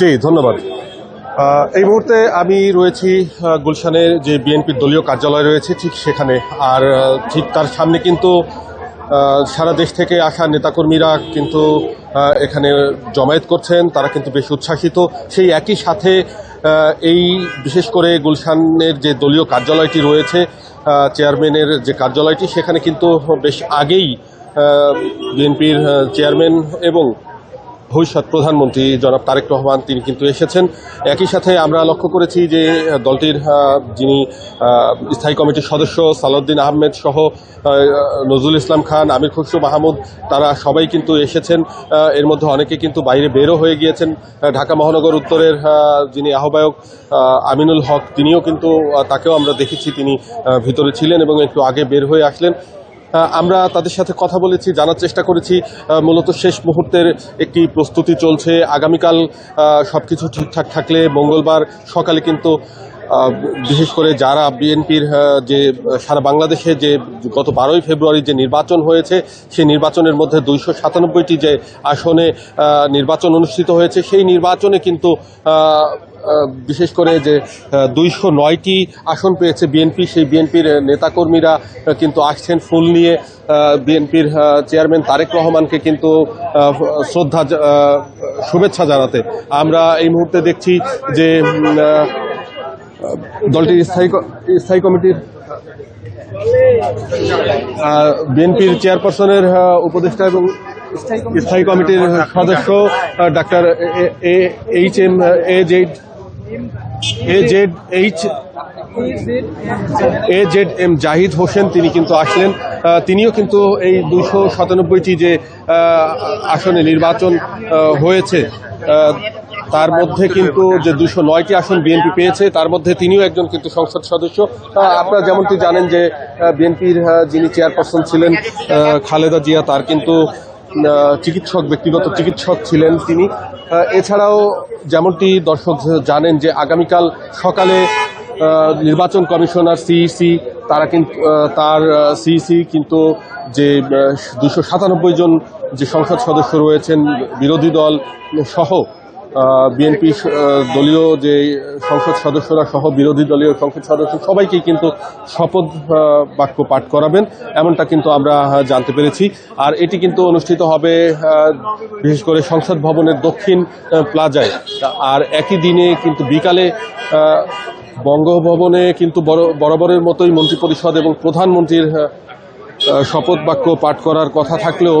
জি, ধন্যবাদ। এই মুহূর্তে আমি রয়েছি গুলশানের যে বিএনপির দলীয় কার্যালয় রয়েছে, ঠিক সেখানে। আর ঠিক তার সামনে কিন্তু সারা দেশ থেকে আসা নেতাকর্মীরা কিন্তু এখানে জমায়েত করছেন। তারা কিন্তু বেশ উচ্ছ্বাসিত। সেই একই সাথে এই বিশেষ করে গুলশানের যে দলীয় কার্যালয়টি রয়েছে চেয়ারম্যানের যে কার্যালয়টি, সেখানে কিন্তু বেশ আগেই বিএনপির চেয়ারম্যান এবং ভবিষ্যৎ প্রধানমন্ত্রী জনাব তারেক রহমান, তিনি কিন্তু এসেছেন। একই সাথে আমরা লক্ষ্য করেছি যে, দলটির যিনি স্থায়ী কমিটির সদস্য সালাউদ্দিন আহমেদ সহ নজরুল ইসলাম খান, আমির খসরু মাহমুদ, তারা সবাই কিন্তু এসেছেন। এর মধ্যে অনেকে কিন্তু বাইরে বেরো হয়ে গিয়েছেন। ঢাকা মহানগর উত্তরের যিনি আহ্বায়ক আমিনুল হক, তিনিও কিন্তু তাকেও আমরা দেখেছি। তিনি ভিতরে ছিলেন এবং একটু আগে বের হয়ে আসলেন। আমরা তাদের সাথে কথা বলেছি, জানার চেষ্টা করেছি। মূলত শেষ মুহূর্তের একটি প্রস্তুতি চলছে। আগামীকাল সব কিছু ঠিকঠাক থাকলে মঙ্গলবার সকালে কিন্তু বিশেষ করে যারা বিএনপির যে, সারা বাংলাদেশে যে, গত বারোই ফেব্রুয়ারি যে নির্বাচন হয়েছে, সেই নির্বাচনের মধ্যে দুইশো সাতানব্বইটি যে আসনে নির্বাচন অনুষ্ঠিত হয়েছে, সেই নির্বাচনে কিন্তু বিশেষ করে যে দুইশো নয়টি আসন পেয়েছে বিএনপি সেই বিএনপির নেতাকর্মীরা কিন্তু আসছেন ফুল নিয়ে। বিএনপির চেয়ারম্যান তারেক রহমানকে কিন্তু শ্রদ্ধা শুভেচ্ছা জানাতে। আমরা এই মুহূর্তে দেখছি যে দলটির স্থায়ী স্থায়ী কমিটির বিএনপির চেয়ারপারসনের উপদেষ্টা এবং স্থায়ী কমিটির সদস্য doctor H M A Z A Z H, A Z M Zahid Hossain তিনি কিন্তু আসলেন। তিনিও কিন্তু এই দুশো সাতানব্বইটি যে আসনে নির্বাচন হয়েছে তার মধ্যে কিন্তু যে দুশো নয়টি আসন বিএনপি পেয়েছে, তার মধ্যে তিনিও একজন কিন্তু সংসদ সদস্য। আপনারা যেমনটি জানেন যে বিএনপির যিনি চেয়ারপারসন ছিলেন খালেদা জিয়া, তার কিন্তু চিকিৎসক, ব্যক্তিগত চিকিৎসক ছিলেন তিনি। এছাড়াও যেমনটি দর্শক জানেন যে আগামীকাল সকালে নির্বাচন কমিশনার সিইসি তারা কিন্তু তার সিইসি কিন্তু যে দুশো সাতানব্বই জন যে সংসদ সদস্য রয়েছেন, বিরোধী দল সহ বিএনপি দলীয় যে সংসদ সদস্যরা সহ বিরোধী দলীয় সংসদ সদস্য সবাইকেই কিন্তু শপথ বাক্য পাঠ করাবেন। এমনটা কিন্তু আমরা জানতে পেরেছি। আর এটি কিন্তু অনুষ্ঠিত হবে বিশেষ করে সংসদ ভবনের দক্ষিণ প্লাজায়। আর একই দিনে কিন্তু বিকালে বঙ্গভবনে কিন্তু বরাবরের মতোই মন্ত্রিপরিষদ এবং প্রধানমন্ত্রীর শপথ বাক্য পাঠ করার কথা থাকলেও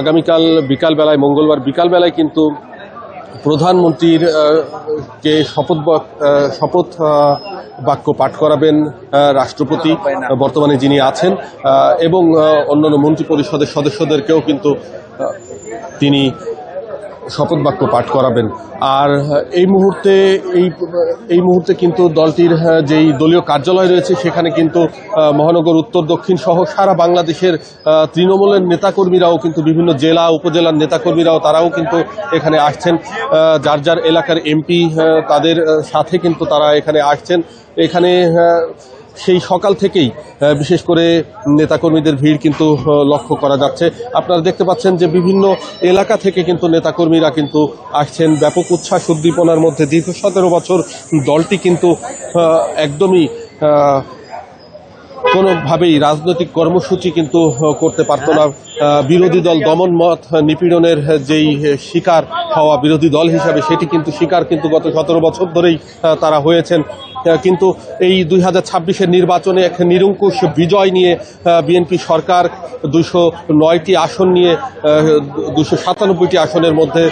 আগামীকাল বিকালবেলায়, মঙ্গলবার বিকালবেলায় কিন্তু প্রধানমন্ত্রীর কে শপথ শপথ বাক্য পাঠ করাবেন রাষ্ট্রপতি, বর্তমানে যিনি আছেন এবং অন্যান্য মন্ত্রী পরিষদের সদস্যদেরকেও কিন্তু তিনি শপথ বাক্য পাঠ করাবেন। আর এই মুহূর্তে, এই এই মুহূর্তে কিন্তু দলটির যেই দলীয় কার্যালয় রয়েছে, সেখানে কিন্তু মহানগর, উত্তর, দক্ষিণ সহ সারা বাংলাদেশের তৃণমূলের নেতাকর্মীরাও কিন্তু বিভিন্ন জেলা, উপজেলার নেতাকর্মীরাও, তারাও কিন্তু এখানে আসছেন। যার যার এলাকার এমপি তাদের সাথে কিন্তু তারা এখানে আসছেন। এখানে সেই সকাল থেকেই বিশেষ করে নেতাকর্মীদের ভিড় কিন্তু লক্ষ্য করা যাচ্ছে। আপনারা দেখতে পাচ্ছেন যে বিভিন্ন এলাকা থেকে কিন্তু নেতাকর্মীরা কিন্তু আসছেন। ব্যাপক উচ্ছ্বাস উদ্দীপনার মধ্যে দীর্ঘ সতেরো বছর দলটি কিন্তু একদমই কোনোভাবেই রাজনৈতিক কর্মসূচি কিন্তু করতে পারতো না। বিরোধী দল দমন মত নিপীড়নের যেই শিকার হওয়া বিরোধী দল হিসাবে সেটি কিন্তু শিকার কিন্তু গত সতেরো বছর ধরেই তারা হয়েছেন। কিন্তু এই দুই হাজার ছাব্বিশের নির্বাচনে এক নিরঙ্কুশ বিজয় নিয়ে বিএনপি সরকার দুশো নয়টি আসন নিয়ে দুশো সাতানব্বইটি আসনের মধ্যে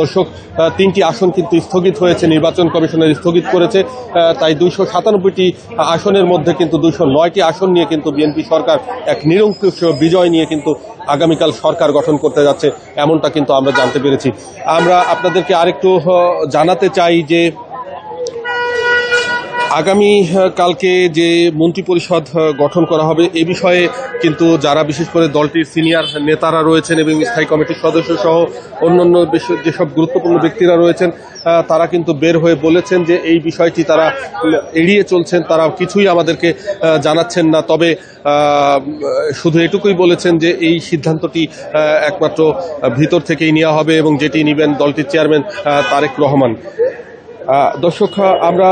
দর্শক তিনটি আসন কিন্তু স্থগিত হয়েছে, নির্বাচন কমিশনের স্থগিত করেছে তাই দুইশো সাতানব্বইটি আসনের মধ্যে কিন্তু দুইশো নয়টি আসন নিয়ে কিন্তু বিএনপি সরকার এক নিরঙ্কুশ বিজয় নিয়ে কিন্তু আগামীকাল সরকার গঠন করতে যাচ্ছে, এমনটা কিন্তু আমরা জানতে পেরেছি। আমরা আপনাদেরকে আরেকটু জানাতে চাই যে আগামী কালকে যে মন্ত্রিপরিষদ গঠন করা হবে, এ বিষয়ে কিন্তু যারা বিশেষ করে দলটির সিনিয়র নেতারা রয়েছেন এবং স্থায়ী কমিটির সদস্য সহ অন্যান্য যেসব গুরুত্বপূর্ণ ব্যক্তিরা রয়েছেন তারা কিন্তু বের হয়ে বলেছেন যে এই বিষয়টি তারা এড়িয়ে চলছেন, তারা কিছুই আমাদেরকে জানাচ্ছেন না। তবে শুধু এটুকুই বলেছেন যে এই সিদ্ধান্তটি একমাত্র ভিতর থেকেই নেওয়া হবে এবং যেটি নেবেন দলটির চেয়ারম্যান তারেক রহমান। দর্শক, আমরা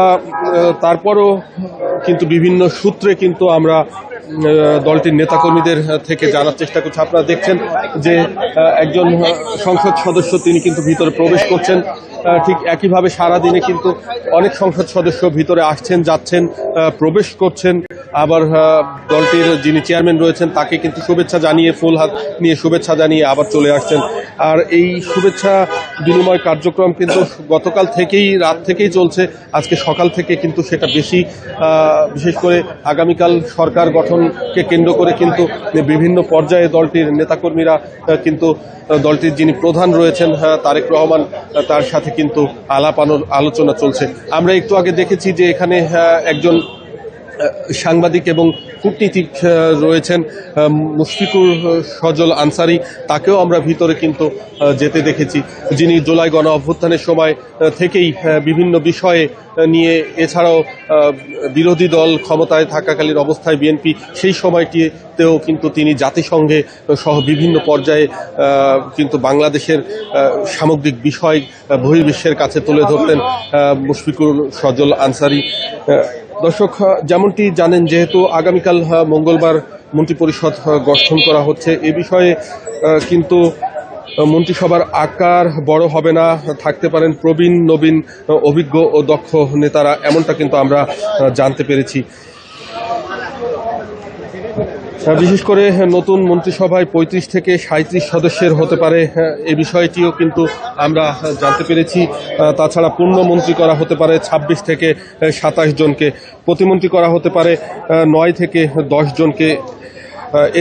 তারপরও কিন্তু বিভিন্ন সূত্রে কিন্তু আমরা দলটির নেতাকর্মীদের থেকে জানার চেষ্টা করছি। আপনারা দেখছেন যে একজন সংসদ সদস্য তিনি কিন্তু ভিতরে প্রবেশ করছেন। ঠিক একইভাবে সারা দিনে কিন্তু অনেক সংসদ সদস্য ভিতরে আসছেন, যাচ্ছেন প্রবেশ করছেন। আবার দলটির যিনি চেয়ারম্যান রয়েছেন, তাকে কিন্তু শুভেচ্ছা জানিয়ে, ফুল হাত নিয়ে শুভেচ্ছা জানিয়ে আবার চলে আসছেন। আর এই শুভেচ্ছা বিনিময় কার্যক্রম কিন্তু গতকাল থেকেই, রাত থেকেই চলছে। আজকে সকাল থেকে কিন্তু সেটা বেশি বিশেষ করে আগামীকাল সরকার গঠনকে কেন্দ্র করে কিন্তু বিভিন্ন পর্যায়ে দলটির নেতাকর্মীরা কিন্তু দলটির যিনি প্রধান রয়েছেন তারেক রহমান তার সাথে কিন্তু আলাপ আলোচনা চলছে। আমরা একটু আগে দেখেছি যে এখানে একজন সাংবাদিক এবং কূটনীতিক রয়েছেন মুশফিকুর সজল আনসারি। তাকেও আমরা ভিতরে কিন্তু যেতে দেখেছি। যিনি জুলাই গণ অভ্যুত্থানের সময় থেকেই বিভিন্ন বিষয়ে নিয়ে এছাড়াও বিরোধী দল ক্ষমতায় থাকাকালীন অবস্থায় বিএনপি সেই সময়টিতেও কিন্তু তিনি জাতিসংঘে সহ বিভিন্ন পর্যায়ে কিন্তু বাংলাদেশের সামগ্রিক বিষয় বহির্বিশ্বের কাছে তুলে ধরতেন মুশফিকুর সজল আনসারি। দর্শক যেমনটি জানেন, যেহেতু আগামীকাল মঙ্গলবার মন্ত্রিপরিষদ গঠন করা হচ্ছে, এ বিষয়ে কিন্তু মন্ত্রিসভার আকার বড় হবে না, থাকতে পারেন প্রবীণ, নবীন অভিজ্ঞ ও দক্ষ নেতারা, এমনটা কিন্তু আমরা জানতে পেরেছি। বিশেষ করে নতুন মন্ত্রিসভায় পঁয়ত্রিশ থেকে সাঁত্রিশ সদস্যের হতে পারে এ বিষয়টিও কিন্তু আমরা জানতে পেরেছি। তাছাড়া পূর্ণমন্ত্রী করা হতে পারে ২৬ থেকে সাতাশ জনকে, প্রতিমন্ত্রী করা হতে পারে নয় থেকে দশ জনকে।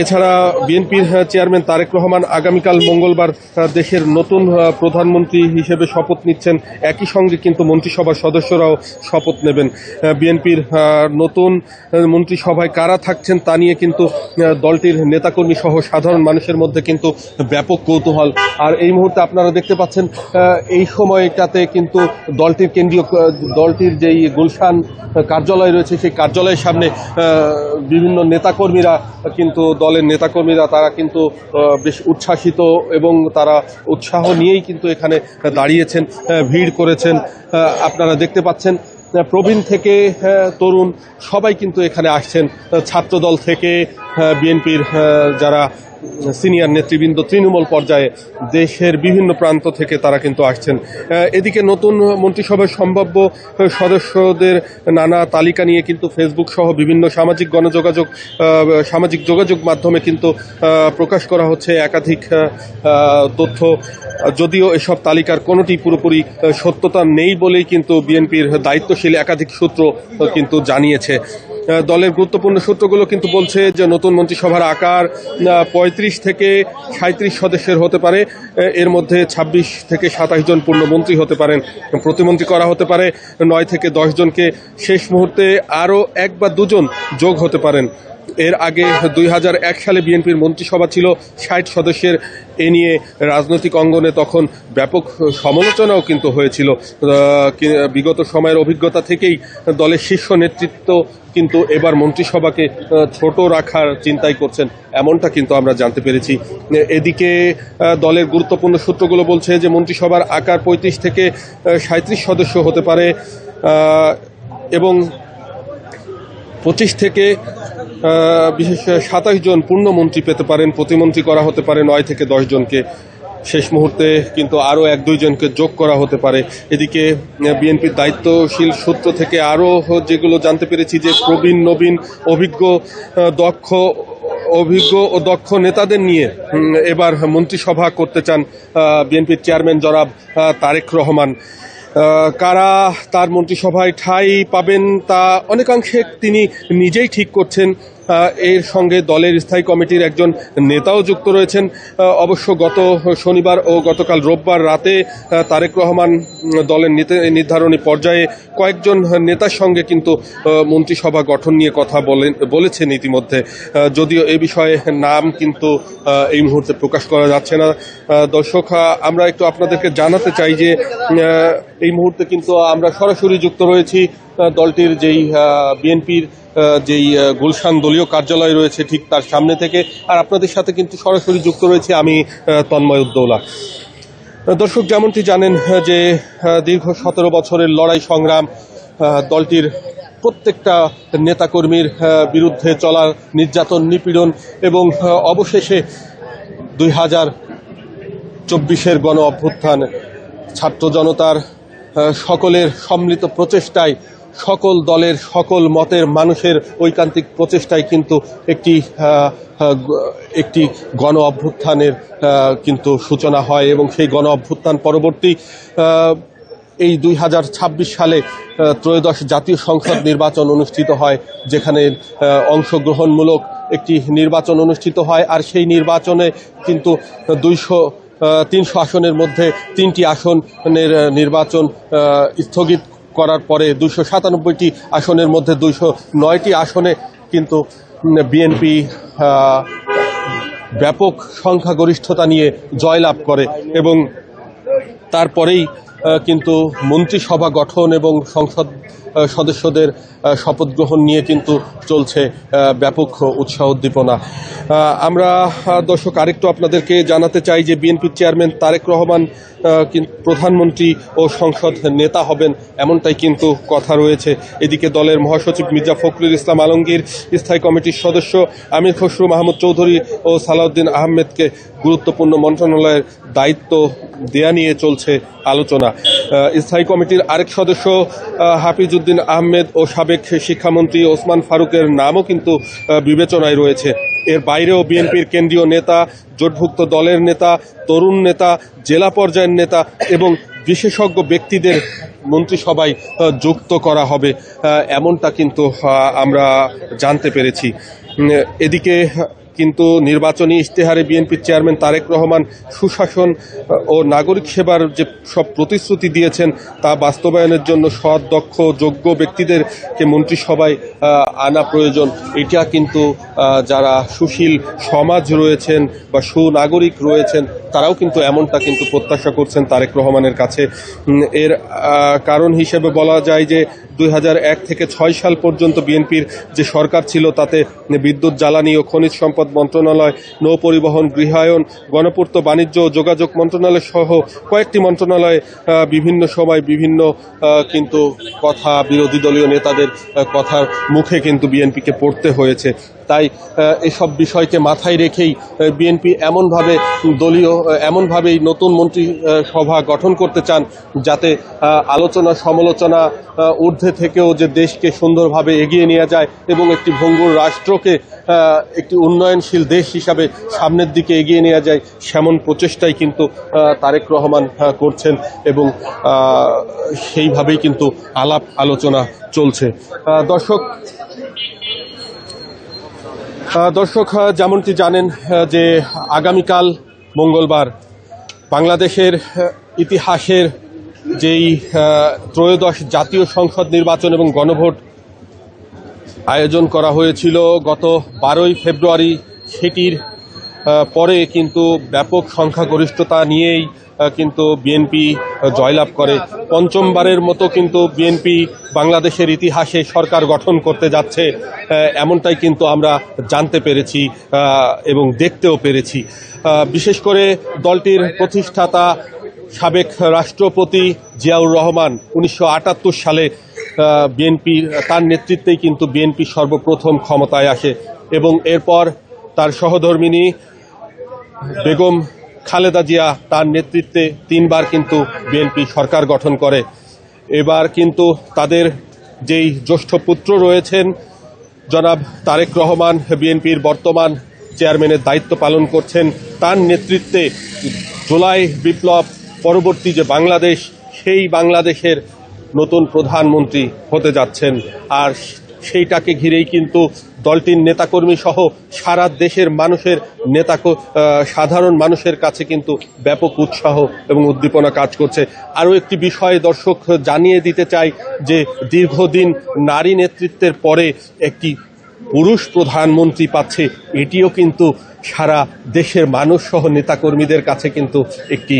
এছাড়া বিএনপির চেয়ারম্যান তারেক রহমান আগামীকাল মঙ্গলবার দেশের নতুন প্রধানমন্ত্রী হিসেবে শপথ নিচ্ছেন। একই সঙ্গে কিন্তু মন্ত্রিসভার সদস্যরাও শপথ নেবেন। বিএনপির নতুন মন্ত্রিসভায় কারা থাকছেন তা নিয়ে কিন্তু দলটির নেতাকর্মী সহ সাধারণ মানুষের মধ্যে কিন্তু ব্যাপক কৌতূহল। আর এই মুহূর্তে আপনারা দেখতে পাচ্ছেন এই সময়টাতে কিন্তু দলটির কেন্দ্রীয় দলটির যেই গুলশান কার্যালয় রয়েছে, সেই কার্যালয়ের সামনে বিভিন্ন নেতাকর্মীরা কিন্তু দলের নেতাকর্মীরা তারা কিন্তু বেশ উচ্ছ্বাসিত এবং তারা উৎসাহ নিয়েই কিন্তু এখানে দাঁড়িয়েছেন ভিড় করেছেন। আপনারা দেখতে পাচ্ছেন প্রবীণ থেকে তরুণ সবাই কিন্তু এখানে আসছেন। ছাত্রদল থেকে বিএনপির যারা সিনিয়র নেতৃবৃন্দ তৃণমূল পর্যায়ে দেশের বিভিন্ন প্রান্ত থেকে তারা কিন্তু আসছেন। এদিকে নতুন মন্ত্রিসভার সম্ভাব্য সদস্যদের নানা তালিকা নিয়ে কিন্তু ফেসবুক সহ বিভিন্ন সামাজিক গণযোগাযোগ সামাজিক যোগাযোগ মাধ্যমে কিন্তু প্রকাশ করা হচ্ছে একাধিক তথ্য। যদিও এসব তালিকার কোনোটি পুরোপুরি সত্যতা নেই বলেই কিন্তু বিএনপির দায়িত্বশীল একাধিক সূত্র কিন্তু জানিয়েছে। দলের গুরুত্বপূর্ণ সূত্রগুলো কিন্তু বলছে যে নতুন মন্ত্রিসভার আকার পঁয়ত্রিশ থেকে সাঁত্রিশ সদস্যের হতে পারে এর মধ্যে ২৬ থেকে সাতাশ জন পূর্ণমন্ত্রী হতে পারেন প্রতিমন্ত্রী করা হতে পারে নয় থেকে দশ জনকে। শেষ মুহূর্তে আরও এক বা দুজন যোগ হতে পারেন। এর আগে দুই হাজার এক সালে বিএনপির মন্ত্রিসভা ছিল, ষাট সদস্যের এ নিয়ে রাজনৈতিক অঙ্গনে তখন ব্যাপক সমালোচনাও কিন্তু হয়েছিল। বিগত সময়ের অভিজ্ঞতা থেকেই দলের শীর্ষ নেতৃত্ব কিন্তু এবার মন্ত্রিসভাকে ছোট রাখার চিন্তাই করছেন, এমনটা কিন্তু আমরা জানতে পেরেছি। এদিকে দলের গুরুত্বপূর্ণ সূত্রগুলো বলছে যে মন্ত্রিসভার আকার পঁয়ত্রিশ থেকে সাঁত্রিশ সদস্য হতে পারে এবং পঁচিশ থেকে বিশেষ সাতাশ জন পূর্ণমন্ত্রী পেতে পারেন প্রতিমন্ত্রী করা হতে পারে নয় থেকে দশ জনকে। শেষ মুহূর্তে কিন্তু আরও এক দুইজনকে যোগ করা হতে পারে। এদিকে বিএনপির দায়িত্বশীল সূত্র থেকে আরও যেগুলো জানতে পেরেছি যে প্রবীণ নবীন অভিজ্ঞ দক্ষ অভিজ্ঞ ও দক্ষ নেতাদের নিয়ে এবার মন্ত্রিসভা করতে চান বিএনপির চেয়ারম্যান আহ, তারেক রহমান। কারা তার মন্ত্রিসভায় ঠাঁই পাবেন তা অনেকাংশে তিনি নিজেই ঠিক করছেন। এর সঙ্গে দলের স্থায়ী কমিটির একজন নেতাও যুক্ত রয়েছেন। অবশ্য গত শনিবার ও গতকাল রোববার রাতে তারেক রহমান দলের নির্ধারণী পর্যায়ে কয়েকজন নেতার সঙ্গে কিন্তু মন্ত্রিসভা গঠন নিয়ে কথা বলেন বলেছেন ইতিমধ্যে। যদিও এ বিষয়ে নাম কিন্তু এই মুহূর্তে প্রকাশ করা যাচ্ছে না। দর্শক আমরা একটু আপনাদেরকে জানাতে চাই যে এই মুহূর্তে কিন্তু আমরা সরাসরি যুক্ত রয়েছি দলটির যেই বিএনপির যেই গুলশান দলীয় কার্যালয় রয়েছে ঠিক তার সামনে থেকে। আর আপনাদের সাথে কিন্তু সরাসরি যুক্ত রয়েছে আমি তন্ময় উদ্দৌলা। দর্শক যেমনটি জানেন যে দীর্ঘ সতেরো বছরের লড়াই সংগ্রাম দলটির প্রত্যেকটা নেতাকর্মীর বিরুদ্ধে চলার নির্যাতন, নিপীড়ন এবং অবশেষে দুই হাজার চব্বিশের গণ অভ্যুত্থান ছাত্র জনতার সকলের সম্মিলিত প্রচেষ্টায় সকল দলের, সকল মতের, মানুষের ঐকান্তিক প্রচেষ্টায় কিন্তু একটি একটি গণ অভ্যুত্থানের কিন্তু সূচনা হয় এবং সেই গণ অভ্যুত্থান পরবর্তী এই দুই হাজার ছাব্বিশ সালে ত্রয়োদশ জাতীয় সংসদ নির্বাচন অনুষ্ঠিত হয়, যেখানে অংশগ্রহণমূলক একটি নির্বাচন অনুষ্ঠিত হয় আর সেই নির্বাচনে কিন্তু দুইশো তিনশো আসনের মধ্যে তিনটি আসনের নির্বাচন স্থগিত করার পরে দুশো সাতানব্বইটি আসনের মধ্যে দুশো নয়টি আসনে কিন্তু বিএনপি ব্যাপক সংখ্যাগরিষ্ঠতা নিয়ে জয়লাভ করে এবং তারপরেই কিন্তু মন্ত্রিসভা গঠন এবং সংসদ সদস্যদের শপথ গ্রহণ নিয়ে কিন্তু চলছে ব্যাপক উৎসাহ উদ্দীপনা। আমরা দর্শক আরেকটু আপনাদেরকে জানাতে চাই যে বিএনপির চেয়ারম্যান তারেক রহমান প্রধানমন্ত্রী ও সংসদ নেতা হবেন এমনটাই কিন্তু কথা রয়েছে। এদিকে দলের মহাসচিব মির্জা ফখরুল ইসলাম আলমগীর স্থায়ী কমিটির সদস্য আমির খসরু মাহমুদ চৌধুরী ও সালাউদ্দিন আহমেদকে গুরুত্বপূর্ণ মন্ত্রণালয়ের দায়িত্ব দেয়া নিয়ে চলছে আলোচনা। স্থায়ী কমিটির আরেক সদস্য আহ, হাফিজউদ্দিন আহমেদ ও সাবেক শিক্ষামন্ত্রী ওসমান ফারুকের নামও কিন্তু বিবেচনায় রয়েছে। এর বাইরেও বিএনপির কেন্দ্রীয় নেতা, জোটভুক্ত দলের নেতা, তরুণ নেতা, জেলা পর্যায়ের নেতা এবং বিশেষজ্ঞ ব্যক্তিদের মন্ত্রিসভায় যুক্ত করা হবে এমনটা কিন্তু আমরা জানতে পেরেছি। এদিকে কিন্তু নির্বাচনী ইশতেহারে বিএনপির চেয়ারম্যান তারেক রহমান সুশাসন ও নাগরিক সেবার যে সব প্রতিশ্রুতি দিয়েছেন তা বাস্তবায়নের জন্য সৎ, দক্ষ, যোগ্য ব্যক্তিদেরকে মন্ত্রিসভায় আনা প্রয়োজন। এটা কিন্তু যারা সুশীল সমাজ রয়েছেন বা সুনাগরিক রয়েছেন, তারাও কিন্তু এমনটা কিন্তু প্রত্যাশা করছেন তারেক রহমানের কাছে। এর কারণ হিসেবে বলা যায় যে দুই হাজার এক থেকে ছয় সাল পর্যন্ত বিএনপির যে সরকার ছিল, তাতে বিদ্যুৎ, জ্বালানি ও খনিজ সম্পদ মন্ত্রণালয়, নৌপরিবহন, গৃহায়ন, গণপূর্ত বাণিজ্য ও যোগাযোগ মন্ত্রণালয় সহ কয়েকটি মন্ত্রণালয়ে বিভিন্ন সময় বিভিন্ন কিন্তু কথা বিরোধী দলীয় নেতাদের কথার মুখে কিন্তু বিএনপিকে পড়তে হয়েছে। তাই এসব বিষয়কে মাথায় রেখেই বিএনপি এমনভাবে দলীয় এমনভাবেই নতুন মন্ত্রী সভা গঠন করতে চান যাতে আলোচনা, সমালোচনা ঊর্ধ্বে থেকেও যে দেশকে সুন্দরভাবে এগিয়ে নিয়ে যায় এবং একটি ভঙ্গুর রাষ্ট্রকে একটি উন্নয়নশীল দেশ হিসাবে সামনের দিকে এগিয়ে নেওয়া যায়, সেমন প্রচেষ্টাই কিন্তু তারেক রহমান করছেন এবং সেইভাবেই কিন্তু আলাপ আলোচনা চলছে। দর্শক দর্শক যেমনটি জানেন যে আগামীকাল মঙ্গলবার বাংলাদেশের ইতিহাসের যেই ত্রয়োদশ জাতীয় সংসদ নির্বাচন এবং গণভোট আয়োজন করা হয়েছিল গত বারোই ফেব্রুয়ারি, সেটির পরে কিন্তু ব্যাপক সংখ্যাগরিষ্ঠতা নিয়েই কিন্তু বিএনপি জয়লাভ করে। পঞ্চমবারের মতো কিন্তু বিএনপি বাংলাদেশের ইতিহাসে সরকার গঠন করতে যাচ্ছে এমনটাই কিন্তু আমরা জানতে পেরেছি এবং দেখতেও পেরেছি। বিশেষ করে দলটির প্রতিষ্ঠাতা সাবেক রাষ্ট্রপতি জিয়াউর রহমান উনিশশো আটাত্তর সালে বিএনপি, তার নেতৃত্বেই কিন্তু বিএনপি সর্বপ্রথম ক্ষমতায় আসে এবং এরপর তার সহধর্মিনী বেগম খালেদা জিয়া তার নেতৃত্বে তিনবার কিন্তু বিএনপি সরকার গঠন করে। এবার কিন্তু তাদের যেই জ্যেষ্ঠ পুত্র রয়েছেন, জনাব তারেক রহমান, বিএনপির বর্তমান চেয়ারম্যানের দায়িত্ব পালন করছেন, তার নেতৃত্বে জুলাই বিপ্লব, পরবর্তী যে বাংলাদেশ, সেই বাংলাদেশের নতুন প্রধানমন্ত্রী হতে যাচ্ছেন। আর সেইটাকে ঘিরেই কিন্তু দলটির নেতাকর্মী সহ সারা দেশের মানুষের নেতা সাধারণ মানুষের কাছে কিন্তু ব্যাপক উৎসাহ এবং উদ্দীপনা কাজ করছে। আরও একটি বিষয় দর্শক জানিয়ে দিতে চাই যে দীর্ঘদিন নারী নেতৃত্বের পরে একটি পুরুষ প্রধানমন্ত্রী পাচ্ছে, এটিও কিন্তু সারা দেশের মানুষ সহ নেতাকর্মীদের কাছে কিন্তু একটি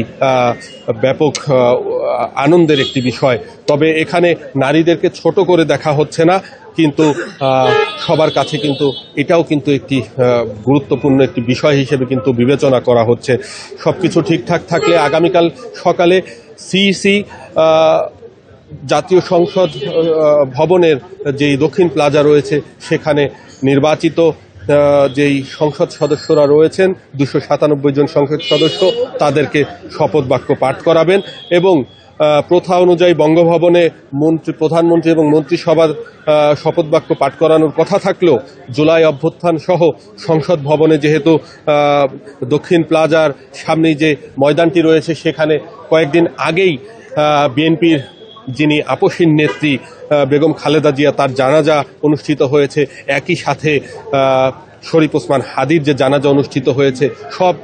ব্যাপক আনন্দের একটি বিষয়। তবে এখানে নারীদেরকে ছোট করে দেখা হচ্ছে না, কিন্তু সবার কাছে কিন্তু এটাও কিন্তু একটি গুরুত্বপূর্ণ একটি বিষয় হিসেবে কিন্তু বিবেচনা করা হচ্ছে। সব কিছু ঠিকঠাক থাকলে আগামীকাল সকালে সিইসি জাতীয় সংসদ ভবনের যেই দক্ষিণ প্লাজা রয়েছে, সেখানে নির্বাচিত যেই সংসদ সদস্যরা রয়েছেন, দুশো সাতানব্বই জন সংসদ সদস্য, তাদেরকে শপথ বাক্য পাঠ করাবেন এবং প্রথা অনুযায়ী বঙ্গভবনে মন্ত্রী, প্রধানমন্ত্রী এবং মন্ত্রিসভার শপথ বাক্য পাঠ করানোর কথা থাকলেও জুলাই অভ্যুত্থান সহ সংসদ ভবনে যেহেতু দক্ষিণ প্লাজার সামনেই যে ময়দানটি রয়েছে, সেখানে কয়েকদিন আগেই বিএনপির যিনি আপসীন নেত্রী বেগম খালেদা জিয়া তার জানাজা অনুষ্ঠিত হয়েছে। একই সাথে শরীফ ওসমান হাদির যে জানাজা অনুষ্ঠিত হয়েছে সব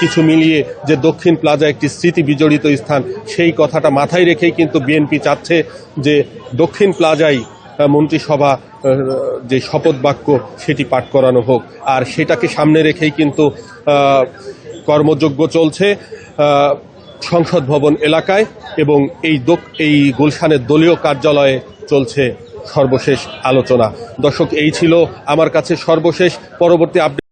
কিছু মিলিয়ে যে দক্ষিণ প্লাজা একটি স্মৃতি বিজড়িত স্থান সেই কথাটা মাথায় রেখেই কিন্তু বিএনপি চাচ্ছে যে দক্ষিণ প্লাজাই মন্ত্রিসভা যে শপথ বাক্য সেটি পাঠ করানো হোক। আর সেটাকে সামনে রেখেই কিন্তু আহ, কর্মযজ্ঞ চলছে। সংসদ ভবন এলাকায় এবং এই এই গুলশানের দলীয় কার্যালয়ে চলছে সর্বশেষ আলোচনা। দর্শক, এই ছিল আমার কাছে সর্বশেষ পরবর্তী আপডেট